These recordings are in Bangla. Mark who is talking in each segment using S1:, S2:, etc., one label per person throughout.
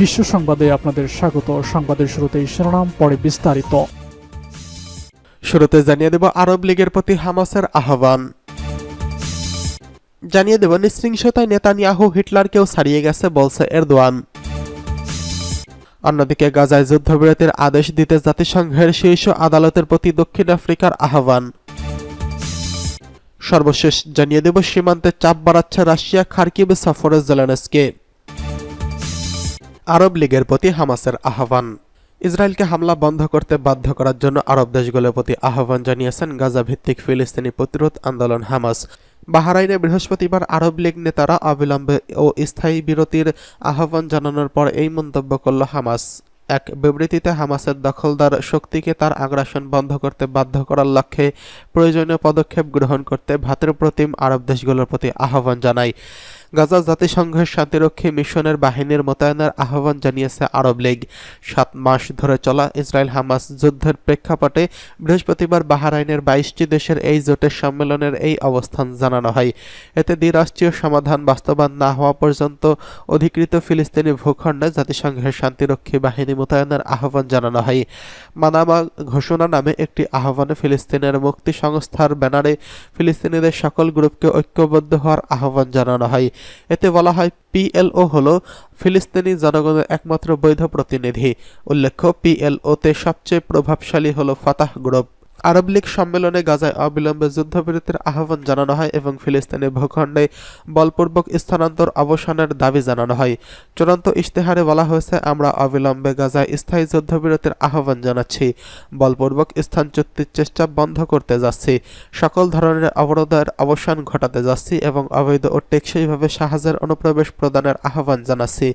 S1: বিশ্ব সংবাদে আপনাদের স্বাগত। সংবাদের শুরুতেই শিরোনাম, পরে বিস্তারিত।
S2: শুরুতে জানিয়ে দেব আরব লীগের প্রতি হামাসের আহ্বান। জানিয়ে দেব নৃশংসতায় নেতানিয়াহু হিটলারকেও ছাড়িয়ে গেছে বলছে এরদোয়ান। অন্যদিকে গাজায় যুদ্ধবিরতির আদেশ দিতে জাতিসংঘের শীর্ষ আদালতের প্রতি দক্ষিণ আফ্রিকার আহ্বান। সর্বশেষ জানিয়ে দেব সীমান্তে চাপ বাড়াচ্ছে রাশিয়া খার্কিবে সফরে জেলেনস্কে। আরব লীগের প্রতি হামাসের আহ্বান। ইসরায়েলকে হামলা বন্ধ করতে বাধ্য করার জন্য আরব দেশগুলোর প্রতি আহ্বান জানিয়েছেন গাজা ভিত্তিক ফিলিস্তিনি প্রতিরোধ আন্দোলন হামাস। বাহারাইনে বৃহস্পতিবার আরব লীগ নেতারা অবিলম্বে ও স্থায়ী বিরতির আহ্বান জানানোর পর এই মন্তব্য করল হামাস। এক বিবৃতিতে হামাসের দখলদার শক্তিকে তার আগ্রাসন বন্ধ করতে বাধ্য করার লক্ষ্যে প্রয়োজনীয় পদক্ষেপ গ্রহণ করতে ভাতৃপ্রতিম আরব দেশগুলোর প্রতি আহ্বান জানায়। গাজা জাতিসংঘের শান্তিরক্ষী মিশনের বাহিনীর মোতায়েনের আহ্বান জানিয়েছে আরব লীগ। সাত মাস ধরে চলা ইসরায়েল হামাস যুদ্ধের প্রেক্ষাপটে বৃহস্পতিবার বাহারাইনের বাইশটি দেশের এই জোটের সম্মেলনের এই অবস্থান জানানো হয়। এতে দ্বিরাষ্ট্রীয় সমাধান বাস্তবায়ন না হওয়া পর্যন্ত অধিকৃত ফিলিস্তিনি ভূখণ্ডে জাতিসংঘের শান্তিরক্ষী বাহিনী মোতায়েনের আহ্বান জানানো হয়। মানামা ঘোষণা নামে একটি আহ্বানে ফিলিস্তিনের মুক্তি সংস্থার ব্যানারে ফিলিস্তিনিদের সকল গ্রুপকে ঐক্যবদ্ধ হওয়ার আহ্বান জানানো হয়। এতে বলা হয়, পিএলও হল ফিলিস্তিনি জনগণের একমাত্র বৈধ প্রতিনিধি। উল্লেখ্য, পিএলওতে সবচেয়ে প্রভাবশালী হল ফাতাহ গ্রুপ। আরব লীগ সম্মেলনে গাজায় অবিলম্বে যুদ্ধবিরতির আহ্বান জানানো হয় এবং ফিলিস্তিনি ভূখণ্ডে বলপূর্বক স্থানান্তর অবসানের দাবি জানানো হয়। চূড়ান্ত ইশতেহারে বলা হয়েছে, আমরা অবিলম্বে গাজায় স্থায়ী যুদ্ধবিরতির আহ্বান জানাচ্ছি। বলপূর্বক স্থান চুক্তির চেষ্টা বন্ধ করতে যাচ্ছি। সকল ধরনের অবরোধের অবসান ঘটাতে যাচ্ছি এবং অবৈধ ও টেকসইভাবে সাহায্যের অনুপ্রবেশ প্রদানের আহ্বান জানাচ্ছি।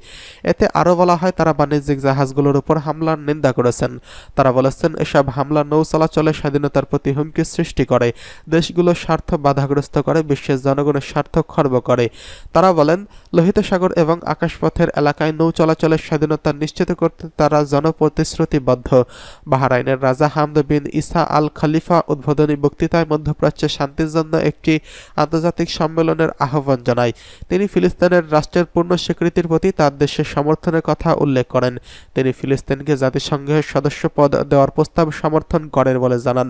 S2: এতে আরও বলা হয়, তারা বাণিজ্যিক জাহাজগুলোর উপর হামলার নিন্দা করেছেন। তারা বলেছেন, এসব হামলা নৌ চলাচলে স্বাধীনতার প্রতি হুমকি সৃষ্টি করে। দেশগুলোর স্বার্থ বাধাগ্রস্ত করে, বিশ্বের জনগণের স্বার্থ খর্ব করে। তারা বলেন, লোহিত সাগর এবং আকাশপথের এলাকায় নৌ চলাচলের স্বাধীনতা নিশ্চিত করতে তারা জনপ্রতিশ্রুতিবদ্ধ। বাহরাইনের রাজা হামদ বিন ইসা আল খালিফা উদ্বোধনী বক্তৃতায় মধ্যপ্রাচ্যে শান্তির জন্য একটি আন্তর্জাতিক সম্মেলনের আহ্বান জানায়। তিনি ফিলিস্তিনের রাষ্ট্রের পূর্ণ স্বীকৃতির প্রতি তার দেশের সমর্থনের কথা উল্লেখ করেন। তিনি ফিলিস্তিনকে জাতিসংঘের সদস্য পদ দেওয়ার প্রস্তাব সমর্থন করেন বলে জানান।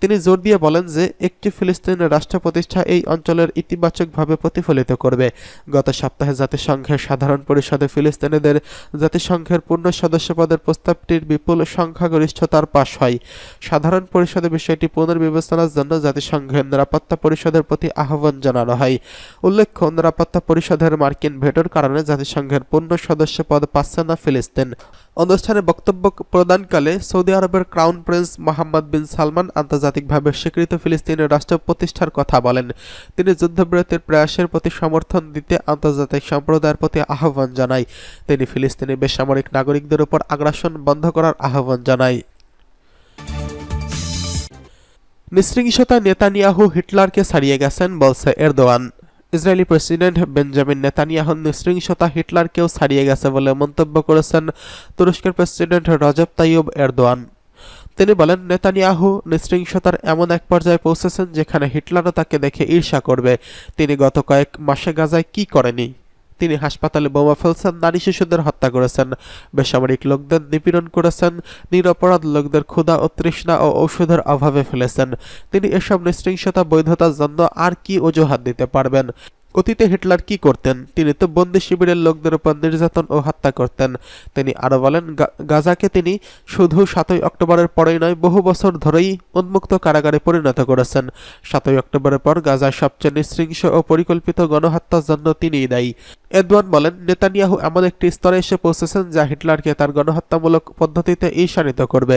S2: তিনি জোর দিয়ে বলেন যে, একটি ফিলিস্তিনের রাষ্ট্র প্রতিষ্ঠা এই অঞ্চলের ইতিবাচকভাবে প্রতিফলিত করবে। গত সপ্তাহে জাতিসংঘের সাধারণ পরিষদে ফিলিস্তিনিদের জাতিসংঘের পূর্ণ সদস্যপদের প্রস্তাবটির বিপুল সংখ্যাগরিষ্ঠতার পাশ হয়। সাধারণ পরিষদে বিষয়টি পুনর্বিবেচনার জন্য জাতিসংঘের নিরাপত্তা পরিষদের প্রতি আহ্বান জানানো হয়। উল্লেখ্য, নিরাপত্তা পরিষদের মার্কিন ভেটোর কারণে জাতিসংঘের পূর্ণ সদস্য পদ পাচ্ছে না ফিলিস্তিন। অনুষ্ঠানে বক্তব্য প্রদানকালে সৌদি আরবের crown prince Mohammed bin Salman আন্তর্জাতিকভাবে স্বীকৃত ফিলিস্তিনের রাষ্ট্র প্রতিষ্ঠার কথা বলেন। তিনি যুদ্ধবিরতির প্রয়াসের প্রতি সমর্থন দিতে আন্তর্জাতিক সম্প্রদায়ের প্রতি আহ্বান জানায়। তিনি ফিলিস্তিনি বেসামরিক নাগরিকদের উপর আগ্রাসন বন্ধ করার আহ্বান জানায়। নৃশংসতা নেতানিয়াহু হিটলারকে ছাড়িয়ে গেছেন বলছে এরদোয়ান। ইসরায়েলি প্রেসিডেন্ট বেঞ্জামিন নেতানিয়াহুর নৃশংসতা হিটলারকেও ছাড়িয়ে গেছে বলে মন্তব্য করেছেন তুরস্কের প্রেসিডেন্ট রজব তাইয়ুব এরদোয়ান। তিনি বলেন, নেতানিয়াহু নৃশংসতার এমন এক পর্যায়ে পৌঁছেছেন যেখানে হিটলারও তাকে দেখে ঈর্ষা করবে। তিনি গত কয়েক মাসে গাজায় কি করেনি? তিনি হাসপাতালে বোমা ফেলছেন, নারী শিশুদের হত্যা করেছেন, বেসামরিক লোকদের নিপীড়ন করেছেন, নিরপরাধ লোকদের ক্ষুধা ও তৃষ্ণা ও ঔষধের অভাবে ফেলেছেন। তিনি এসব নৃশংসতা বৈধতার জন্য আর কি অজুহাত দিতে পারবেন? অতীতে হিটলার কি করতেন? তিনি তো বন্দি শিবিরের লোকদের উপর নির্যাতন ও হত্যা করতেন। তিনি আরও বলেন গাজাকে তিনি শুধু সাতই অক্টোবরের পরেই নয়, বহু বছর ধরেই উন্মুক্ত কারাগারে পরিণত করেছেন। সাতই অক্টোবরের পর গাজার সবচেয়ে নৃশৃংস ও পরিকল্পিত গণহত্যার জন্য তিনিই দায়ী। এদওয়ান বলেন, নেতানিয়াহু এমন একটি স্তরে এসে পৌঁছেছেন যা হিটলারকে তার গণহত্যামূলক পদ্ধতিতে ঈর্ষান্বিত করবে।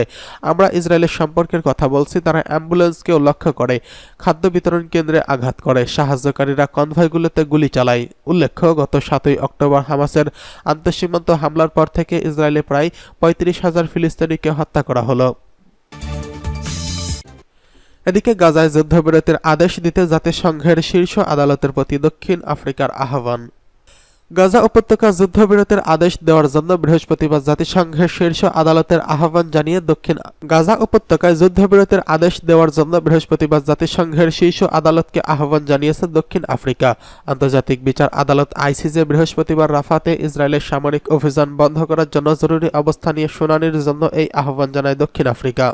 S2: আমরা ইসরায়েলের সম্পর্কের কথা বলছি, তারা অ্যাম্বুলেন্সকেও লক্ষ্য করে, খাদ্য বিতরণ কেন্দ্রে আঘাত করে, সাহায্যকারীরা কনভয়গুলোতে গুলি চালায়। উল্লেখ্য, গত সাতই অক্টোবর হামাসের আন্তঃসীমান্ত হামলার পর থেকে ইসরায়েলে প্রায় পঁয়ত্রিশ হাজার ফিলিস্তিনিকে হত্যা করা হলো। এদিকে গাজায় যুদ্ধবিরতির আদেশ দিতে জাতিসংঘের শীর্ষ আদালতের প্রতি দক্ষিণ আফ্রিকার আহ্বান। গাজা উপত্যকা যুদ্ধবিরতির আদেশ দেওয়ার জন্য বৃহস্পতিবার জাতিসংঘের শীর্ষ আদালতের আহ্বান জানিয়ে দক্ষিণ গাজা উপত্যকায় যুদ্ধবিরতির আদেশ দেওয়ার জন্য বৃহস্পতিবার জাতিসংঘের শীর্ষ আদালতকে আহ্বান জানিয়েছে দক্ষিণ আফ্রিকা। আন্তর্জাতিক বিচার আদালত আইসিজে বৃহস্পতিবার রাফাতে ইসরায়েলের সামরিক অভিযান বন্ধ করার জন্য জরুরি অবস্থা নিয়ে শুনানির জন্য এই আহ্বান জানায় দক্ষিণ আফ্রিকা।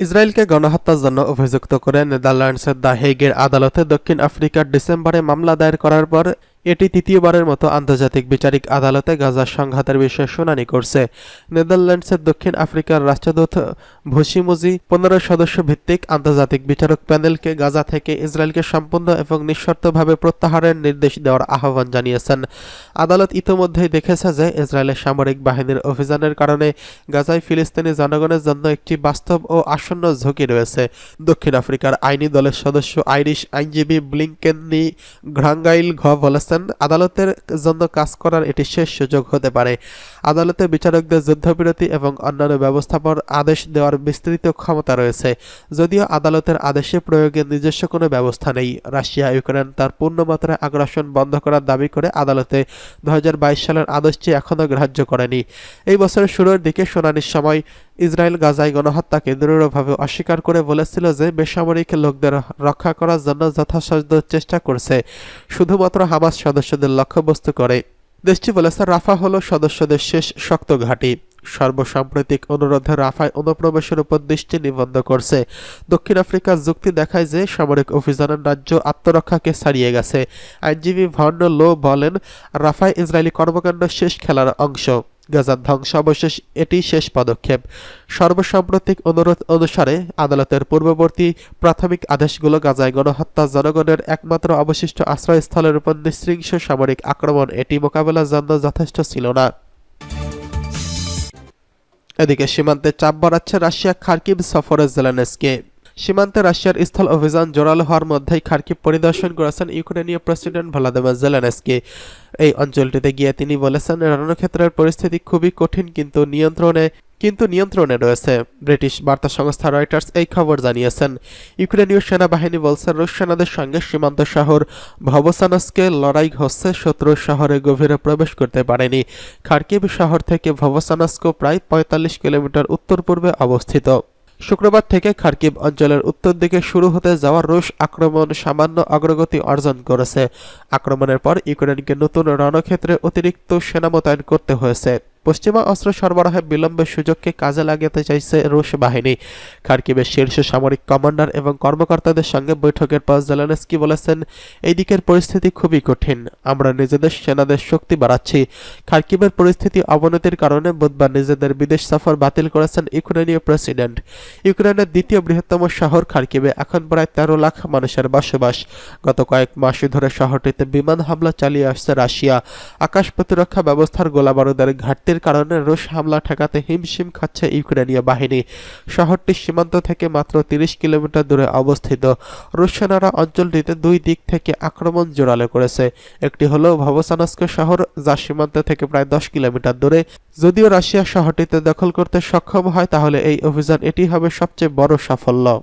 S2: ইসরায়েলকে গণহত্যার জন্য অভিযুক্ত করে নেদারল্যান্ডসের দ্য হেগের আদালতে দক্ষিণ আফ্রিকার ডিসেম্বরে মামলা দায়ের করার পর এটি তৃতীয়বারের মতো আন্তর্জাতিক বিচারিক আদালতে গাজার সংঘাতের বিষয়ে শুনানি করছে। নেদারল্যান্ডসের দক্ষিণ আফ্রিকার রাষ্ট্রদূত ভসিমুজি পনেরো সদস্য ভিত্তিক আন্তর্জাতিক বিচারক প্যানেলকে গাজা থেকে ইসরায়েলকে সম্পূর্ণ এবং নিঃশর্তভাবে প্রত্যাহারের নির্দেশ দেওয়ার আহ্বান জানিয়েছেন। আদালত ইতোমধ্যেই দেখেছে যে ইসরায়েলের সামরিক বাহিনীর অভিযানের কারণে গাজায় ফিলিস্তিনি জনগণের জন্য একটি বাস্তব ও আসন্ন ঝুঁকি রয়েছে। দক্ষিণ আফ্রিকার আইনি দলের সদস্য আইরিশ আইনজীবী ব্লিংকেননি ঘ্রাঙ্গাইল ঘ বলেছেন আদালতের জন্য কাজ করার এটি শেষ সুযোগ হতে পারে। আদালতে বিচারকদের যুদ্ধবিরতি এবং অন্যান্য ব্যবস্থাপনার আদেশ দেওয়ার বিস্তৃত ক্ষমতা রয়েছে। যদিও আদালতের আদেশে প্রয়োগে নিজস্ব কোনো ব্যবস্থা নেই। রাশিয়া, ইউক্রেন তার পূর্ণমাত্রায় আগ্রাসন বন্ধ করার দাবি করে আদালতে দু হাজার বাইশ সালের আদেশটি এখনও গ্রাহ্য করেনি। এই বছরের শুরুর দিকে শুনানির সময় ইসরায়েল গাজায় গণহত্যাকে দৃঢ়ভাবে অস্বীকার করে বলেছিল যে বেসামরিক লোকদের রক্ষা করার জন্য যথাসাধ্য চেষ্টা করছে। শুধুমাত্র হামাস সদস্যদের লক্ষ্যবস্তু করে। দেশটি বলেছে রাফা হলো সদস্যদের শেষ শক্ত ঘাঁটি। সর্বসাম্প্রতিক অনুরোধে রাফায় অনুপ্রবেশের উপর দৃষ্টি নিবন্ধ করছে। দক্ষিণ আফ্রিকার যুক্তি দেখায় যে সামরিক অভিযানের রাজ্য আত্মরক্ষাকে ছাড়িয়ে গেছে। আইনজীবী ভর্ন লো বলেন, রাফায় ইসরায়েলি কর্মকাণ্ড শেষ খেলার অংশ। গাজার ধ্বংস অবশেষ এটি শেষ পদক্ষেপ। সর্বসাম্প্রতিক অনুরোধ অনুসারে আদালতের পূর্ববর্তী প্রাথমিক আদেশগুলো গাজায় গণহত্যা জনগণের একমাত্র অবশিষ্ট আশ্রয়স্থলের উপর নৃশৃংস সামরিক আক্রমণ। এটি মোকাবেলার জন্য যথেষ্ট ছিল না। এদিকে সীমান্তে চাপ বাড়াচ্ছে রাশিয়া খার্কিভ সফরে জেলানেসকে। সীমান্তে রাশিয়ার স্থল অভিযান জোরালো হওয়ার মধ্যেই খার্কিভ পরিদর্শন করেছেন ইউক্রেনীয় প্রেসিডেন্ট ভ্লাদিমির জেলেনস্কি। এই অঞ্চলটিতে গিয়ে তিনি বলেছেন রণক্ষেত্রের পরিস্থিতি খুবই কঠিন, কিন্তু নিয়ন্ত্রণে কিন্তু নিয়ন্ত্রণে রয়েছে। ব্রিটিশ বার্তা সংস্থা রয়টার্স এই খবর জানিয়েছেন, ইউক্রেনীয় সেনাবাহিনী বলছে, রুশ সেনাদের সঙ্গে সীমান্ত শহর ভবসানস্কে লড়াই হচ্ছে, শত্রু শহরে গভীরে প্রবেশ করতে পারেনি। খার্কিভ শহর থেকে ভবসানস্কো প্রায় পঁয়তাল্লিশ কিলোমিটার উত্তর পূর্বে অবস্থিত। শুক্রবার থেকে খার্কিভ অঞ্চলের উত্তর দিকে শুরু হতে যাওয়া রুশ আক্রমণ সামান্য অগ্রগতি অর্জন করেছে। আক্রমণের পর ইউক্রেনকে নতুন রণক্ষেত্রে অতিরিক্ত সেনা মোতায়েন করতে হয়েছে। পশ্চিমা অস্ত্র সরবরাহে বিলম্বের সুযোগকে কাজে লাগাতে চাইছে রুশ বাহিনী। খার্কিবের শীর্ষ সামরিক কমান্ডার এবং কর্মকর্তাদের সঙ্গে বৈঠকের পর জেলেনস্কি বলেছেন, এই দিকের পরিস্থিতি খুবই কঠিন। আমরা নিজেদের সেনাদের শক্তি বাড়াচ্ছি। খার্কিবের পরিস্থিতি অবনতির কারণে বুধবার নিজেদের বিদেশ সফর বাতিল করেছেন ইউক্রেনীয় প্রেসিডেন্ট। ইউক্রেনের দ্বিতীয় বৃহত্তম শহর খার্কিবে এখন প্রায় তেরো লাখ মানুষের বসবাস। গত কয়েক মাস ধরে শহরটিতে বিমান হামলা চালিয়ে আসছে রাশিয়া। আকাশ প্রতিরক্ষা ব্যবস্থার গোলাবারুদের ঘাটতির কারণে রুশ হামলা ঠেকাতে হিমশিম খাচ্ছে ইউক্রেনীয় বাহিনী। শহরটি সীমান্ত থেকে মাত্র তিরিশ কিলোমিটার দূরে অবস্থিত। রুশ সেনারা অঞ্চলটিতে দুই দিক থেকে আক্রমণ জোরালো করেছে। একটি হলো ভবসানস্ক শহর, যা সীমান্ত থেকে প্রায় দশ কিলোমিটার দূরে। যদিও রাশিয়া শহরটিতে দখল করতে সক্ষম হয়, তাহলে এই অভিযান এটি হবে সবচেয়ে বড় সাফল্য।